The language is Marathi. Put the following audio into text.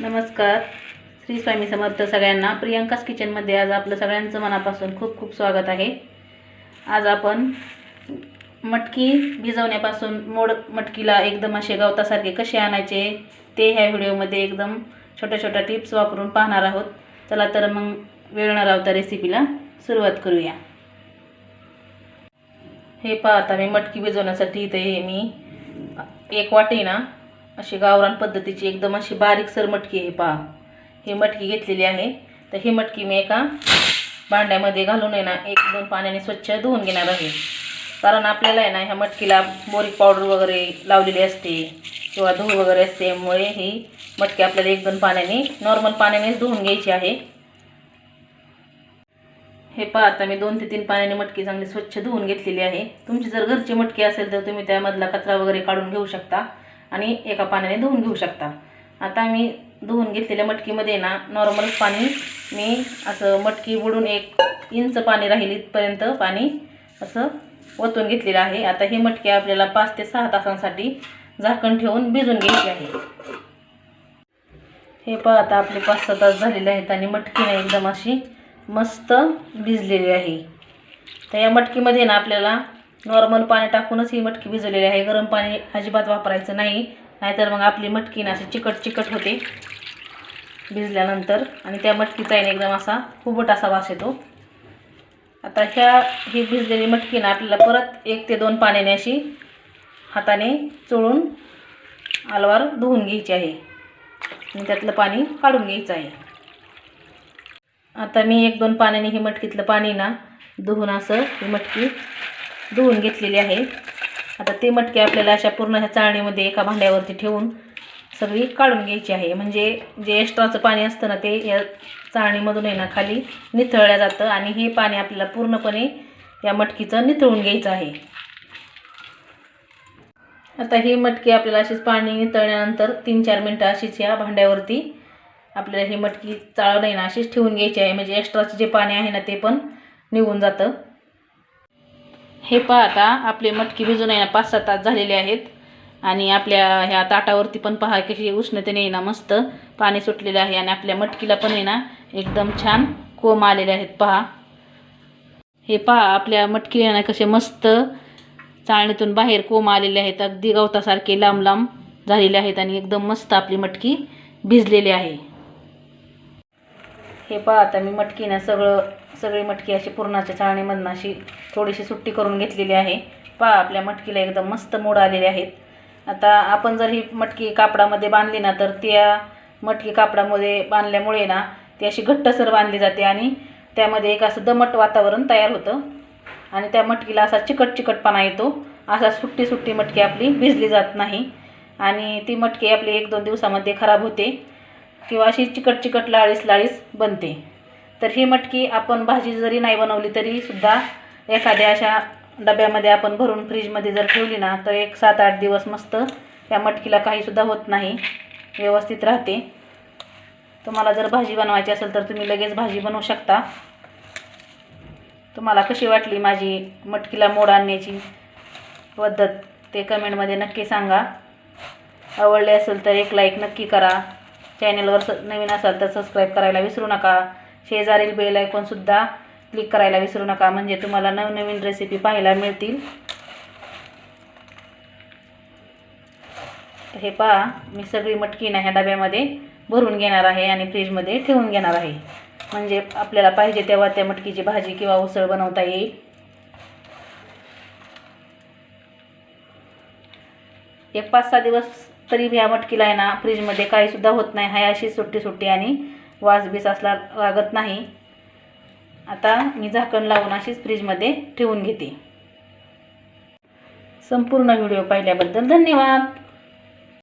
नमस्कार. श्री स्वामी समर्थ सगळ्यांना. प्रियंकाच किचनमध्ये आज आपलं सगळ्यांचं मनापासून खूप खूप स्वागत आहे. आज आपण मटकी भिजवण्यापासून मोड मटकीला एकदम असे गवतासारखे कसे आणायचे ते ह्या व्हिडिओमध्ये एकदम छोट्या छोट्या टिप्स वापरून पाहणार आहोत. चला तर मग वेळ न लावता रेसिपीला सुरुवात करूया. हे पाहता मी मटकी भिजवण्यासाठी इथे हे मी एक वाटी ना अशी गावरान पद्धतीची एकदम अशी बारीकसर मटकी आहे पहा. ही मटकी घेतलेली आहे. तर ही मटकी मी एका भांड्यामध्ये घालून आहे ना एक दोन पाण्याने स्वच्छ धुवून घेणार आहे. कारण आपल्याला आहे ना ह्या मटकीला बोरिक पावडर वगैरे लावलेली असते किंवा धूळ वगैरे असते त्यामुळे ही मटकी आपल्याला एक दोन पाण्याने नॉर्मल पाण्यानेच धुवून घ्यायची आहे. हे पहा आता मी दोन ते तीन पाण्याने मटकी चांगली स्वच्छ धुवून घेतलेली आहे. तुमची जर घरची मटकी असेल तर तुम्ही त्यामधला कचरा वगैरे काढून घेऊ शकता. आणि एका पाण्याने धुवून घेऊ शकता. आता मी धुवून घेतलेल्या मटकीमध्ये ना नॉर्मल पाणी मी असं मटकी बुडून एक इंच पाणी राहील इथपर्यंत पाणी असं ओतून घेतलेलं आहे. आता ही मटकी आपल्याला पाच ते सहा तासांसाठी झाकण ठेवून भिजून घ्यायची आहे. हे पहा आता आपले पाच सहा तास झालेले आहेत आणि मटकी ना एकदम अशी मस्त भिजलेली आहे. तर या मटकीमध्ये ना आपल्याला नॉर्मल पाणी टाकूनच ही मटकी भिजवलेली आहे. गरम पाणी अजिबात वापरायचं नाही. नाहीतर मग आपली मटकी ना अशी चिकट चिकट होते. भिजल्यानंतर आणि त्या मटकीचा आहे एकदम असा खुबट असा वास येतो. आता ह्या ही भिजलेली मटकी ना आपल्याला परत एक ते दोन पाण्याने अशी हाताने चोळून अलवार धुवून घ्यायची आहे. आणि त्यातलं पाणी काढून घ्यायचं आहे. आता मी एक दोन पाण्याने ही मटकीतलं पाणी ना धुवून असं ही मटकी धुवून घेतलेली आहे. आता ती मटकी आपल्याला अशा पूर्ण ह्या चाळणीमध्ये एका भांड्यावरती ठेवून सगळी काढून घ्यायची आहे. म्हणजे जे एक्स्ट्राचं पाणी असतं ना ते या चाळणीमधून आहे ना खाली निथळलं जातं आणि हे पाणी आपल्याला पूर्णपणे या मटकीचं निथळून घ्यायचं आहे. आता ही मटकी आपल्याला अशीच पाणी नितळल्यानंतर तीन चार मिनटं अशीच या भांड्यावरती आपल्याला ही मटकी चाळून आहे ना अशीच ठेवून घ्यायची आहे. म्हणजे एक्स्ट्राचं जे पाणी आहे ना ते पण निघून जातं. हे पहा आता आपले मटकी भिजून आहे ना पाच सहा तास झालेले आहेत. आणि आपल्या ह्या ताटावरती पण पहा कशी उष्णतेने आहे ना मस्त पाणी सुटलेलं आहे. आणि आपल्या मटकीला पण आहे ना एकदम छान कोंब आलेले आहेत पहा. हे पहा आपल्या मटकीला ना कसे मस्त चाळणीतून बाहेर कोंब आलेले आहेत. अगदी गवतासारखे लांब लांब झालेले आहेत. आणि एकदम मस्त आपली मटकी भिजलेली आहे. हे पहा आता मी मटकी ना सगळं सगळी मटकी अशी पुरणाच्या चाळणीमधनं अशी थोडीशी सुट्टी करून घेतलेली आहे. पहा आपल्या मटकीला एकदम मस्त मोड आलेले आहेत. आता आपण जर ही मटकी कापडामध्ये बांधली ना तर त्या मटकी कापडामध्ये बांधल्यामुळे ना ती अशी घट्टसर बांधली जाते आणि त्यामध्ये एक असं दमट वातावरण तयार होतं. आणि त्या मटकीला असा चिकट चिकटपणा येतो. असा सुट्टी सुट्टी मटकी आपली भिजली जात नाही. आणि ती मटकी आपली एक दोन दिवसामध्ये खराब होते. किंवा अशी चिकट चिकट लाळीस लाळीस बनते. तर ही मटकी आपण भाजी जरी नाही बनवली तरीसुद्धा एखाद्या अशा डब्यामध्ये आपण भरून फ्रीजमध्ये जर ठेवली ना तर एक सात आठ दिवस मस्त त्या मटकीला काहीसुद्धा होत नाही. व्यवस्थित राहते. तुम्हाला जर भाजी बनवायची असेल तर तुम्ही लगेच भाजी बनवू शकता. तुम्हाला कशी वाटली माझी मटकीला मोड आणण्याची पद्धत ते कमेंटमध्ये नक्की सांगा. आवडले असेल तर एक लाईक नक्की करा. चॅनलवर स नवीन असाल तर सबस्क्राईब करायला विसरू नका. शेजारील बेल आयकॉनसुद्धा क्लिक करायला विसरू नका. म्हणजे तुम्हाला नवनवीन रेसिपी पाहायला मिळतील. हे पहा मी सगळी मटकी ना ह्या डब्यामध्ये भरून घेणार आहे आणि फ्रीजमध्ये ठेवून घेणार आहे. म्हणजे आपल्याला पाहिजे तेव्हा त्या मटकीची भाजी किंवा उसळ बनवता येईल. एक पाच सहा दिवस तरी ह्या मटकीला आहे ना फ्रीजमध्ये काहीसुद्धा होत नाही. हाय अशी सुट्टी सुट्टी आणि वास बीस असला लागत नाही. आता मी झाकण लावून अशीच फ्रीजमध्ये ठेवून घेते. संपूर्ण व्हिडिओ पाहिल्याबद्दल धन्यवाद.